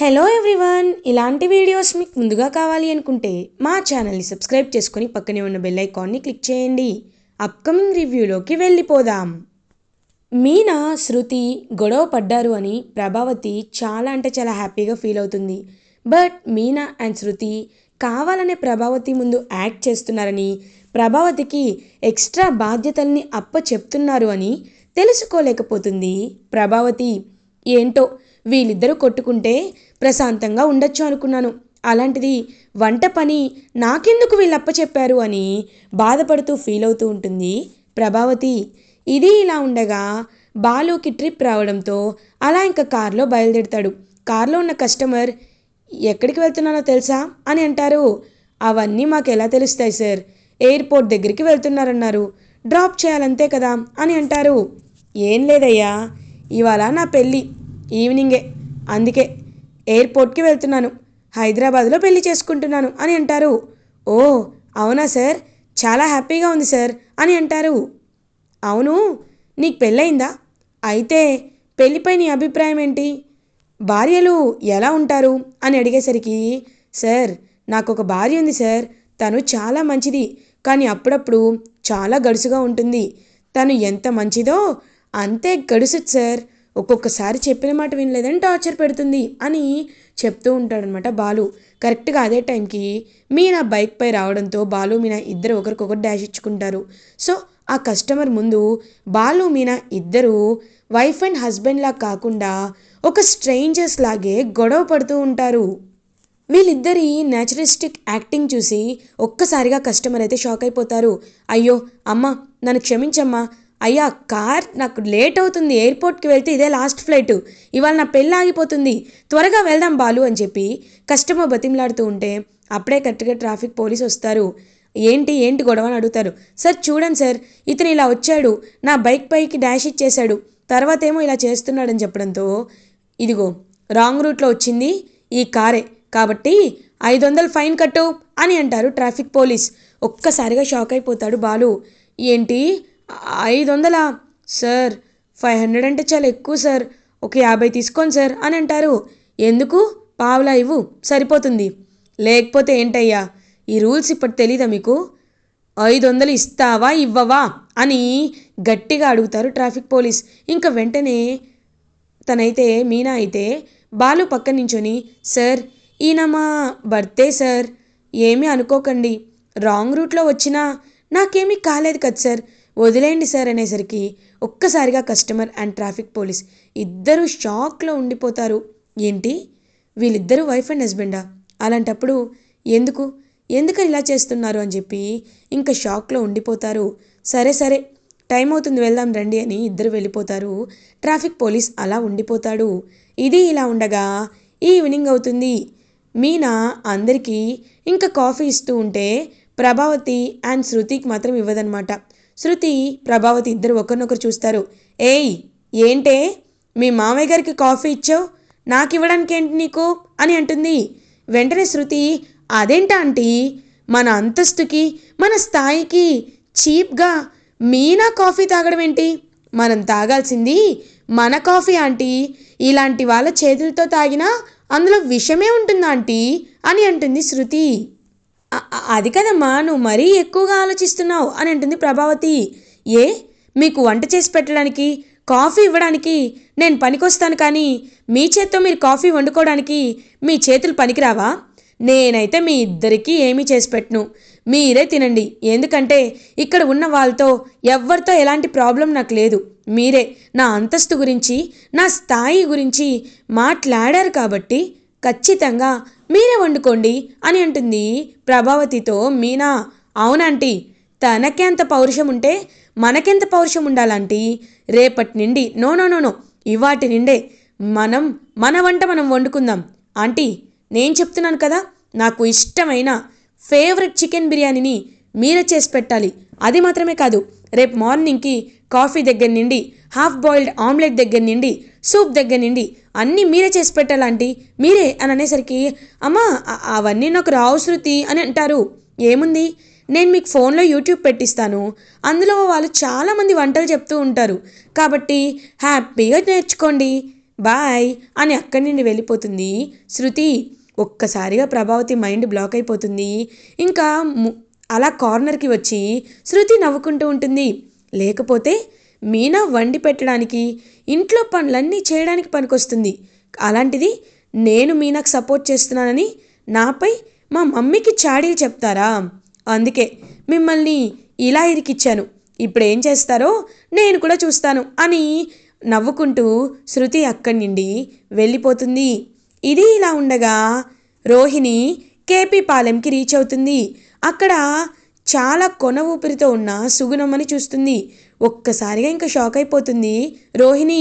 Hello everyone ఇలాంటి videos మీకు ముందుగా కావాలి అనుకుంటే మా ఛానల్ని సబ్స్క్రైబ్ చేసుకుని పక్కనే ఉన్న బెల్ ఐకాన్ని క్లిక్ చేయండి. అప్కమింగ్ రివ్యూలోకి వెళ్ళిపోదాం. మీనా శృతి గొడవ పడ్డారు అని ప్రభావతి చాలా అంటే చాలా హ్యాపీగా ఫీల్ అవుతుంది. బట్ మీనా అండ్ శృతి కావాలనే ప్రభావతి ముందు యాక్ట్ చేస్తున్నారని ప్రభావతికి ఎక్స్ట్రా బాధ్యతల్ని అప్ప చెప్తున్నారు అని తెలుసుకోలేకపోతుంది. ప్రభావతి ఏంటో వీళ్ళిద్దరూ కొట్టుకుంటే ప్రశాంతంగా ఉండొచ్చు అనుకున్నాను. అలాంటిది వంట పని నాకెందుకు వీళ్ళప్ప చెప్పారు అని బాధపడుతూ ఫీల్ అవుతూ ఉంటుంది ప్రభావతి. ఇది ఇలా ఉండగా బాలుకి ట్రిప్ రావడంతో అలా ఇంకా కారులో బయలుదేరుతాడు. కారులో ఉన్న కస్టమర్ ఎక్కడికి వెళ్తున్నానో తెలుసా? అని అంటారు. అవన్నీ మాకు ఎలా తెలుస్తాయి సార్? ఎయిర్పోర్ట్ దగ్గరికి వెళ్తున్నారన్నారు. డ్రాప్ చేయాలంతే కదా? అని అంటారు. ఏం లేదయ్యా. ఇవాళ నా పెళ్ళి ఈవినింగే. అందుకే ఎయిర్పోర్ట్కి వెళ్తున్నాను. హైదరాబాద్లో పెళ్ళి చేసుకుంటున్నాను అని అంటారు. ఓ అవునా సార్? చాలా హ్యాపీగా ఉంది సార్ అని అంటారు. అవును నీకు పెళ్ళయిందా? అయితే పెళ్ళిపై నీ అభిప్రాయం ఏంటి? భార్యలు ఎలా ఉంటారు? అని అడిగేసరికి సార్ నాకు ఒక భార్య ఉంది సార్. తను చాలా మంచిది. కానీ అప్పుడప్పుడు చాలా గడుసుగా ఉంటుంది. తను ఎంత మంచిదో అంతే గడుసుది సార్. ఒక్కొక్కసారి చెప్పిన మాట వినలేదని టార్చర్ పెడుతుంది అని చెప్తూ ఉంటాడనమాట బాలు. కరెక్ట్గా అదే టైంకి మీనా బైక్పై రావడంతో బాలు మీనా ఇద్దరు ఒకరికొకరు డాష్ ఇచ్చుకుంటారు. సో ఆ కస్టమర్ ముందు బాలు మీనా ఇద్దరు వైఫ్ అండ్ హస్బెండ్లా కాకుండా ఒక స్ట్రేంజర్స్ లాగే గొడవ పడుతూ ఉంటారు. వీళ్ళిద్దరి న్యాచురలిస్టిక్ యాక్టింగ్ చూసి ఒక్కసారిగా కస్టమర్ అయితే షాక్ అయిపోతారు. అయ్యో అమ్మ నన్ను క్షమించమ్మా అయ్యా కార్ నాకు లేట్ అవుతుంది ఎయిర్పోర్ట్కి వెళ్తే ఇదే లాస్ట్ ఫ్లైట్. ఇవాళ నా పెళ్ళి ఆగిపోతుంది. త్వరగా వెళ్దాం బాలు అని చెప్పి కస్టమర్ బతిమలాడుతూ ఉంటే అప్పుడే కరెక్ట్గా ట్రాఫిక్ పోలీస్ వస్తారు. ఏంటి ఏంటి గొడవ అని అడుగుతారు. సార్ చూడండి సార్ ఇతను ఇలా వచ్చాడు నా బైక్ పైకి డాష్ ఇచ్చేశాడు తర్వాత ఏమో ఇలా చేస్తున్నాడని చెప్పడంతో ఇదిగో రాంగ్ రూట్లో వచ్చింది ఈ కారే కాబట్టి ఐదు వందలు ఫైన్ కట్టు అని అంటారు ట్రాఫిక్ పోలీస్. ఒక్కసారిగా షాక్ అయిపోతాడు బాలు. ఏంటి ఐదు వందలా సార్ ఫైవ్ హండ్రెడ్ అంటే చాలా ఎక్కువ సార్. ఒక యాభై తీసుకోండి సార్ అని అంటారు. ఎందుకు? పావులా ఇవ్వు సరిపోతుంది. లేకపోతే ఏంటయ్యా? ఈ రూల్స్ ఇప్పుడు తెలీదా మీకు? ఐదు వందలు ఇస్తావా ఇవ్వవా? అని గట్టిగా అడుగుతారు ట్రాఫిక్ పోలీస్. ఇంకా వెంటనే తనైతే మీనా అయితే బాలు పక్క నించొని సార్ ఈయన మా బర్త్డే సార్. ఏమీ అనుకోకండి. రాంగ్ రూట్లో వచ్చినా నాకేమీ కాలేదు కదా సార్. వదిలేయండి సార్ అనేసరికి ఒక్కసారిగా కస్టమర్ అండ్ ట్రాఫిక్ పోలీస్ ఇద్దరు షాక్లో ఉండిపోతారు. ఏంటి? వీళ్ళిద్దరూ వైఫ్ అండ్ హస్బెండా? అలాంటప్పుడు ఎందుకు? ఎందుకని ఇలా చేస్తున్నారు అని చెప్పి ఇంకా షాక్లో ఉండిపోతారు. సరే సరే టైం అవుతుంది వెళ్దాం రండి అని ఇద్దరు వెళ్ళిపోతారు. ట్రాఫిక్ పోలీస్ అలా ఉండిపోతాడు. ఇది ఇలా ఉండగా ఈవినింగ్ అవుతుంది. మీనా అందరికీ ఇంకా కాఫీ ఇస్తూ ఉంటే ప్రభావతి అండ్ శృతికి మాత్రం ఇవ్వదనమాట శృతి ప్రభావతి ఇద్దరు ఒకరినొకరు చూస్తారు. ఏయ్ ఏంటే? మీ మామయ్య గారికి కాఫీ ఇచ్చావు? నాకు ఇవ్వడానికి ఏంటి నీకు? అని అంటుంది. వెంటనే శృతి అదేంటా ఆంటీ? మన అంతస్తుకి మన స్థాయికి చీప్గా మీనా కాఫీ తాగడం ఏంటి? మనం తాగాల్సింది మన కాఫీ ఆంటీ. ఇలాంటి వాళ్ళ చేతులతో తాగినా అందులో విషమే ఉంటుంది ఆంటీ? అని అంటుంది శృతి. అది కదమ్మా నువ్వు మరీ ఎక్కువగా ఆలోచిస్తున్నావు అని అంటుంది ప్రభావతి. ఏ? మీకు వంట చేసి పెట్టడానికి కాఫీ ఇవ్వడానికి నేను పనికొస్తాను కానీ మీ చేత్తో మీరు కాఫీ వండుకోవడానికి మీ చేతులు పనికిరావా? నేనైతే మీ ఇద్దరికీ ఏమీ చేసి పెట్టను. మీరే తినండి. ఎందుకంటే ఇక్కడ ఉన్న వాళ్ళతో ఎవరితో ఎలాంటి ప్రాబ్లం నాకు లేదు. మీరే నా అంతస్తు గురించి నా స్థాయి గురించి మాట్లాడారు కాబట్టి ఖచ్చితంగా మీరే వండుకోండి అని అంటుంది ప్రభావతితో మీనా. అవునంటీ తనకెంత పౌరుషం ఉంటే మనకెంత పౌరుషం ఉండాలంటీ రేపటి నుండి నో నో నో నో ఇవాటి నిండే మనం మన వంట మనం వండుకుందాం. ఆంటీ నేను చెప్తున్నాను కదా నాకు ఇష్టమైన ఫేవరెట్ చికెన్ బిర్యానీని మీరే చేసి పెట్టాలి. అది మాత్రమే కాదు రేపు మార్నింగ్కి కాఫీ దగ్గర నుండి హాఫ్ బాయిల్డ్ ఆమ్లెట్ దగ్గర నుండి సూప్ దగ్గర నుండి అన్నీ మీరే చేసి పెట్టాలంటి మీరే? అని అనేసరికి అమ్మా అవన్నీ నాకు రావు శృతి అని అంటారు. ఏముంది? నేను మీకు ఫోన్లో యూట్యూబ్ పెట్టిస్తాను. అందులో వాళ్ళు చాలామంది వంటలు చెప్తూ ఉంటారు. కాబట్టి హ్యాపీగా నేర్చుకోండి. బాయ్ అని అక్కడి నుండి వెళ్ళిపోతుంది. శృతి ఒక్కసారిగా ప్రభావతి మైండ్ బ్లాక్ అయిపోతుంది. ఇంకా ము- అలా కార్నర్కి వచ్చి శృతి నవ్వుకుంటూ ఉంటుంది. లేకపోతే మీనా వండి పెట్టడానికి ఇంట్లో పనులన్నీ చేయడానికి పనికొస్తుంది. అలాంటిది నేను మీనాకు సపోర్ట్ చేస్తున్నానని నాపై మా మమ్మీకి చాడీలు చెప్తారా? అందుకే మిమ్మల్ని ఇలా ఇరికిచ్చాను. ఇప్పుడు ఏం చేస్తారో నేను కూడా చూస్తాను అని నవ్వుకుంటూ శృతి అక్కడి నుండి వెళ్ళిపోతుంది. ఇది ఇలా ఉండగా రోహిణి కేపీ పాలెంకి రీచ్ అవుతుంది. అక్కడ చాలా కొన ఊపిరితో ఉన్న సుగుణమ్మని చూస్తుంది. ఒక్కసారిగా ఇంకా షాక్ అయిపోతుంది. రోహిణి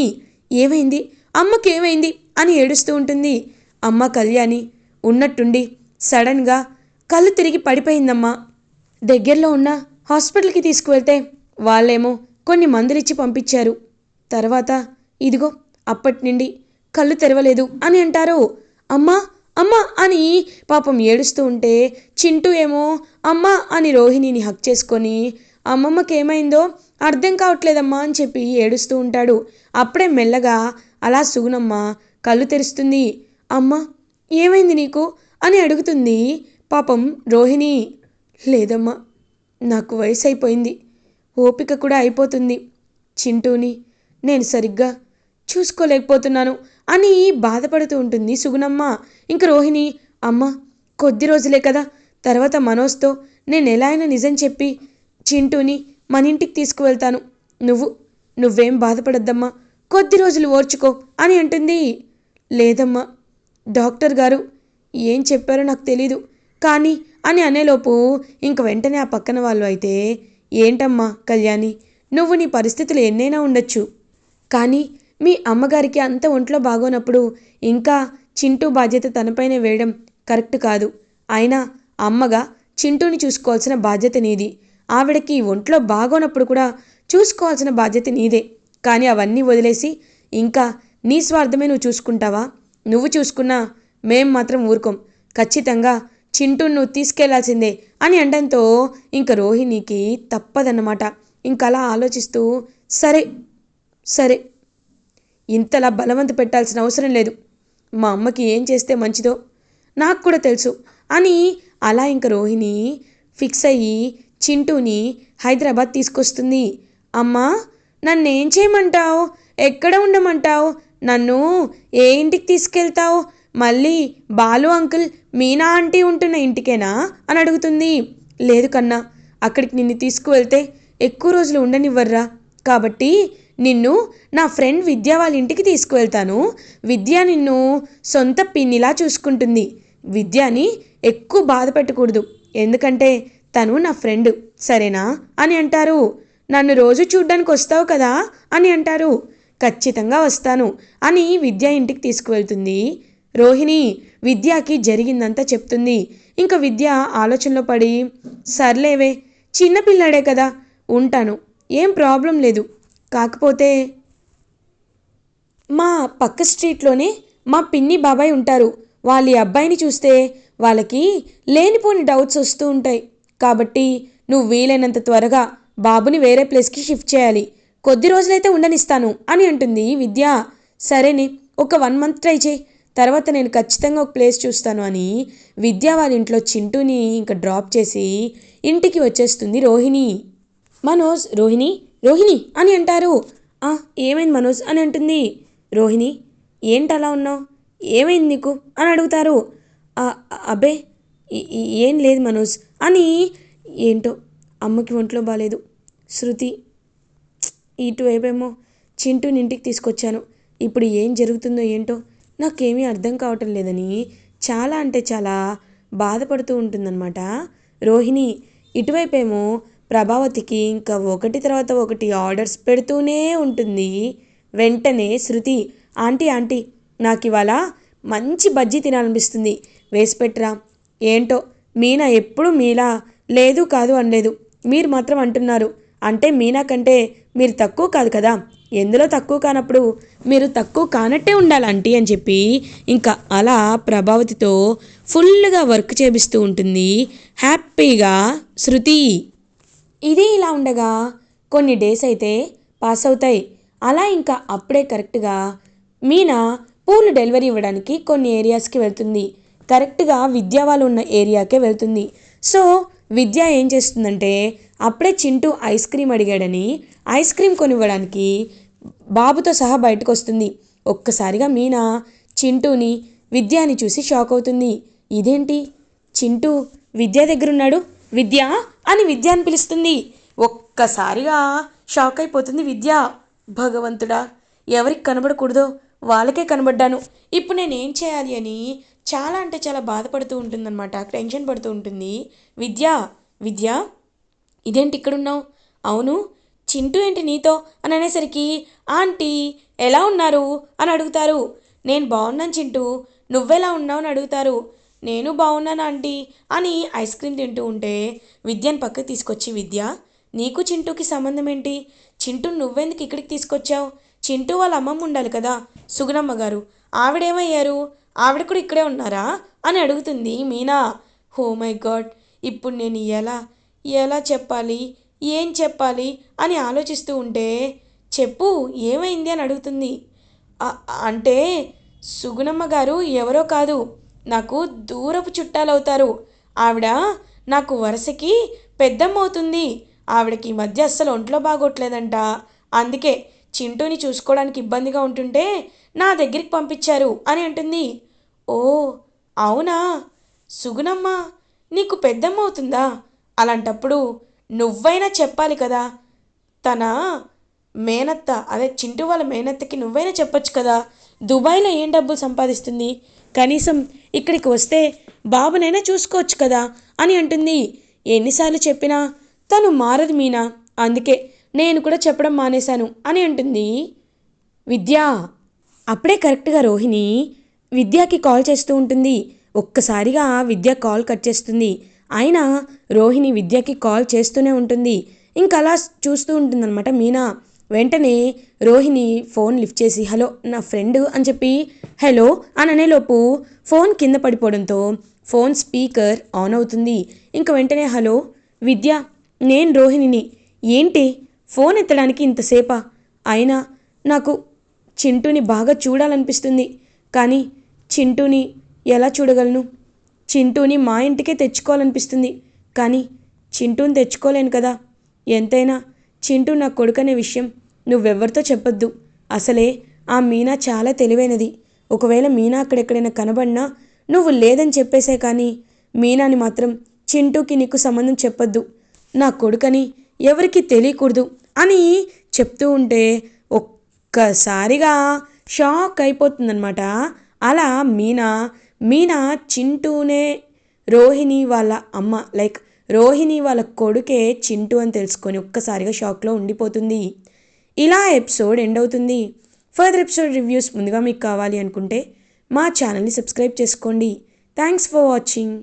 ఏమైంది? అమ్మకేమైంది? అని ఏడుస్తూ ఉంటుంది. అమ్మ కళ్యాణి ఉన్నట్టుండి సడన్గా కళ్ళు తిరిగి పడిపోయిందమ్మా. దగ్గరలో ఉన్న హాస్పిటల్కి తీసుకువెళ్తే వాళ్ళేమో కొన్ని మందులిచ్చి పంపించారు. తర్వాత ఇదిగో అప్పటి నుండి కళ్ళు తెరవలేదు అని అంటారు. అమ్మా అమ్మా అని పాపం ఏడుస్తూ ఉంటే చింటూ ఏమో అమ్మా అని రోహిణిని హక్ చేసుకొని అమ్మమ్మకి ఏమైందో అర్థం కావట్లేదమ్మా అని చెప్పి ఏడుస్తూ ఉంటాడు. అప్పుడే మెల్లగా అలా సుగుణమ్మ కళ్ళు తెరుస్తుంది. అమ్మ ఏమైంది నీకు? అని అడుగుతుంది పాపం రోహిణి. లేదమ్మా నాకు వయసు అయిపోయింది ఓపిక కూడా అయిపోతుంది. చింటూని నేను సరిగ్గా చూసుకోలేకపోతున్నాను అని బాధపడుతూ ఉంటుంది సుగుణమ్మ. ఇంక రోహిణి అమ్మ కొద్ది రోజులే కదా తర్వాత మనోజ్తో నేను ఎలా అయినా నిజం చెప్పి చింటూని మన ఇంటికి తీసుకువెళ్తాను. నువ్వు నువ్వేం బాధపడద్దమ్మా. కొద్ది రోజులు ఓర్చుకో అని అంటుంది. లేదమ్మా డాక్టర్ గారు ఏం చెప్పారో నాకు తెలీదు. కానీ అని అనేలోపు ఇంక వెంటనే ఆ పక్కన వాళ్ళు అయితే ఏంటమ్మా కళ్యాణి నువ్వు నీ పరిస్థితులు ఎన్నైనా ఉండొచ్చు. కానీ మీ అమ్మగారికి అంత ఒంట్లో బాగోనప్పుడు ఇంకా చింటూ బాధ్యత తనపైనే వేయడం కరెక్ట్ కాదు. అయినా అమ్మగా చింటూని చూసుకోవాల్సిన బాధ్యత నీది. ఆవిడకి ఒంట్లో బాగోనప్పుడు కూడా చూసుకోవాల్సిన బాధ్యత నీదే. కానీ అవన్నీ వదిలేసి ఇంకా నీ స్వార్థమే నువ్వు చూసుకుంటావా? నువ్వు చూసుకున్నా మేం మాత్రం ఊరుకోం. ఖచ్చితంగా చింటూ నువ్వు తీసుకెళ్ళాల్సిందే అని అనడంతో ఇంక రోహిణికి తప్పదన్నమాట. ఇంకలా ఆలోచిస్తూ సరే సరే ఇంతలా బలవంత పెట్టాల్సిన అవసరం లేదు. మా అమ్మకి ఏం చేస్తే మంచిదో నాకు కూడా తెలుసు అని అలా ఇంక రోహిణి ఫిక్స్ అయ్యి చింటూని హైదరాబాద్ తీసుకొస్తుంది. అమ్మా నన్ను ఏం చేయమంటావు? ఎక్కడ ఉండమంటావు? నన్ను ఏ ఇంటికి తీసుకెళ్తావు? మళ్ళీ బాలు అంకుల్ మీనా ఆంటీ ఉంటున్న ఇంటికేనా? అని అడుగుతుంది. లేదు కన్నా అక్కడికి నిన్ను తీసుకువెళ్తే ఎక్కువ రోజులు ఉండనివ్వర్రా. కాబట్టి నిన్ను నా ఫ్రెండ్ విద్య వాళ్ళ ఇంటికి తీసుకువెళ్తాను. విద్య నిన్ను సొంత పిన్నిలా చూసుకుంటుంది. విద్యని ఎక్కువ బాధ పెట్టకూడదు. ఎందుకంటే తను నా ఫ్రెండ్ సరేనా? అని అంటారు. నన్ను రోజు చూడ్డానికి వస్తావు కదా? అని అంటారు. ఖచ్చితంగా వస్తాను అని విద్య ఇంటికి తీసుకువెళ్తుంది. రోహిణి విద్యకి జరిగిందంతా చెప్తుంది. ఇంకా విద్య ఆలోచనలో పడి సర్లేవే చిన్నపిల్లాడే కదా ఉంటాను. ఏం ప్రాబ్లం లేదు. కాకపోతే మా పక్క స్ట్రీట్లోనే మా పిన్ని బాబాయ్ ఉంటారు. వాళ్ళ అబ్బాయిని చూస్తే వాళ్ళకి లేనిపోని డౌట్స్ వస్తూ ఉంటాయి. కాబట్టి నువ్వు వీలైనంత త్వరగా బాబుని వేరే ప్లేస్కి షిఫ్ట్ చేయాలి. కొద్ది రోజులైతే ఉండనిస్తాను అని అంటుంది విద్య. సరేనే ఒక వన్ మంత్ ట్రై చేయి. తర్వాత నేను ఖచ్చితంగా ఒక ప్లేస్ చూస్తాను అని విద్య వాళ్ళ ఇంట్లో చింటూని ఇంకా డ్రాప్ చేసి ఇంటికి వచ్చేస్తుంది రోహిణి. మనోజ్ రోహిణి రోహిణి అని అంటారు. ఏమైంది మనోజ్ అని అంటుంది. రోహిణి ఏంటి అలా ఉన్నావు? ఏమైంది నీకు? అని అడుగుతారు. అబ్బే ఏం లేదు మనోజ్. అని ఏంటో అమ్మకి ఒంట్లో బాగాలేదు శృతి ఇటువైపేమో చింటూని ఇంటికి తీసుకొచ్చాను. ఇప్పుడు ఏం జరుగుతుందో ఏంటో నాకేమీ అర్థం కావటం లేదని చాలా అంటే చాలా బాధపడుతూ ఉంటుందన్నమాట. రోహిణి ఇటువైపేమో ప్రభావతికి ఇంకా ఒకటి తర్వాత ఒకటి ఆర్డర్స్ పెడుతూనే ఉంటుంది. వెంటనే శృతి ఆంటీ ఆంటీ నాకు ఇవాళ మంచి బజ్జీ తినాలనిపిస్తుంది. వేసి పెట్టరా. ఏంటో మీనా ఎప్పుడు మీలా లేదు కాదు అనలేదు. మీరు మాత్రం అంటున్నారు. అంటే మీనా కంటే మీరు తక్కువ కాదు కదా? ఎందులో తక్కువ కానప్పుడు మీరు తక్కువ కానట్టే ఉండాలి అంటీ అని చెప్పి ఇంకా అలా ప్రభావతితో ఫుల్గా వర్క్ చేపిస్తూ ఉంటుంది హ్యాపీగా శృతి. ఇది ఇలా ఉండగా కొన్ని డేస్ అయితే పాస్ అవుతాయి. అలా ఇంకా అప్పుడే కరెక్ట్గా మీనా పూలు డెలివరీ ఇవ్వడానికి కొన్ని ఏరియాస్కి వెళ్తుంది. కరెక్ట్గా విద్యా వాళ్ళు ఉన్న ఏరియాకే వెళ్తుంది. సో విద్య ఏం చేస్తుందంటే అప్పుడే చింటూ ఐస్ క్రీమ్ అడిగాడని ఐస్ క్రీమ్ కొనివ్వడానికి బాబుతో సహా బయటకు వస్తుంది ఒక్కసారిగా మీనా చింటూని విద్యాని చూసి షాక్ అవుతుంది ఇదేంటి? చింటూ విద్య దగ్గరున్నాడు? విద్య? అని విద్య అని పిలుస్తుంది. ఒక్కసారిగా షాక్ అయిపోతుంది విద్య. భగవంతుడా ఎవరికి కనబడకూడదో వాళ్ళకే కనబడ్డాను. ఇప్పుడు నేను ఏం చేయాలి అని చాలా అంటే చాలా బాధపడుతూ ఉంటుందన్నమాట. టెన్షన్ పడుతూ ఉంటుంది. విద్య విద్య ఇదేంటి ఇక్కడున్నావు? అవును. చింటూ ఏంటి నీతో? అని అనేసరికి ఆంటీ ఎలా ఉన్నారు? అని అడుగుతారు. నేను బాగున్నాను చింటూ. నువ్వెలా ఉన్నావు? అని అడుగుతారు. నేను బాగున్నాను ఆంటీ అని ఐస్ క్రీమ్ తింటూ ఉంటే విద్యను పక్కకు తీసుకొచ్చి విద్య నీకు చింటూకి సంబంధం ఏంటి? చింటూ నువ్వెందుకు ఇక్కడికి తీసుకొచ్చావు? చింటూ వాళ్ళ అమ్మమ్మ ఉండాలి కదా సుగుణమ్మ గారు. ఆవిడేమయ్యారు? ఆవిడ కూడా ఇక్కడే ఉన్నారా? అని అడుగుతుంది మీనా. హో మై గాడ్ ఇప్పుడు నేను ఎలా ఎలా చెప్పాలి ఏం చెప్పాలి అని ఆలోచిస్తూ ఉంటే చెప్పు ఏమైంది అని అడుగుతుంది. అంటే సుగుణమ్మ గారు ఎవరో కాదు నాకు దూరపు చుట్టాలవుతారు. ఆవిడ నాకు వరుసకి పెద్దమ్మ అవుతుంది ఆవిడకి ఈ మధ్య అస్సలు ఒంట్లో బాగోట్లేదంట. అందుకే చింటూని చూసుకోవడానికి ఇబ్బందిగా ఉంటుంటే నా దగ్గరికి పంపించారు అని అంటుంది. ఓ అవునా? సుగుణమ్మ నీకు పెద్దమ్మ అవుతుందా అలాంటప్పుడు నువ్వైనా చెప్పాలి కదా. తన? మేనత్త అదే చింటూ వాళ్ళ మేనత్తకి నువ్వైనా చెప్పొచ్చు కదా. దుబాయ్లో ఏం డబ్బులు సంపాదిస్తుంది? కనీసం ఇక్కడికి వస్తే బాబునైనా చూసుకోవచ్చు కదా అని అంటుంది. ఎన్నిసార్లు చెప్పినా తను మారదు మీనా. అందుకే నేను కూడా చెప్పడం మానేశాను అని అంటుంది. విద్య అప్పుడే కరెక్ట్గా రోహిణి విద్యకి కాల్ చేస్తూ ఉంటుంది. ఒక్కసారిగా విద్య కాల్ కట్ చేస్తుంది. అయినా రోహిణి విద్యకి కాల్ చేస్తూనే ఉంటుంది. ఇంకా అలా చూస్తూ ఉంటుందన్నమాట మీనా. వెంటనే రోహిణి ఫోన్ లిఫ్ట్ చేసి హలో నా ఫ్రెండ్ అని చెప్పి హలో అని అనేలోపు ఫోన్ కింద పడిపోవడంతో ఫోన్ స్పీకర్ ఆన్ అవుతుంది. ఇంకా వెంటనే హలో విద్య నేను రోహిణిని. ఏంటి? ఫోన్ ఎత్తడానికి ఇంతసేపా అయినా నాకు చింటూని బాగా చూడాలనిపిస్తుంది. కానీ చింటూని ఎలా చూడగలను? చింటూని మా ఇంటికే తెచ్చుకోవాలనిపిస్తుంది. కానీ చింటూని తెచ్చుకోలేను కదా. ఎంతైనా చింటూ నా కొడుకనే విషయం నువ్వెవ్వరితో చెప్పొద్దు. అసలే ఆ మీనా చాలా తెలివైనది. ఒకవేళ మీనా అక్కడెక్కడైనా కనబడినా నువ్వు లేదని చెప్పేసే కానీ మీనాని మాత్రం చింటూకి నీకు సంబంధం చెప్పొద్దు. నా కొడుకని ఎవరికి తెలియకూడదు అని చెప్తూ ఉంటే ఒక్కసారిగా షాక్ అయిపోతుందన్నమాట. అలా మీనా మీనా చింటూనే రోహిణి వాళ్ళ అమ్మ లైక్ రోహిణి వాళ్ళ కొడుకే చింటూ అని తెలుసుకొని ఒక్కసారిగా షాక్లో ఉండిపోతుంది. ఇలా ఎపిసోడ్ ఎండ్ అవుతుంది. ఫర్దర్ ఎపిసోడ్ రివ్యూస్ ముందుగా మీకు కావాలి అనుకుంటే మా ఛానల్ని సబ్స్క్రైబ్ చేసుకోండి. Thanks for watching.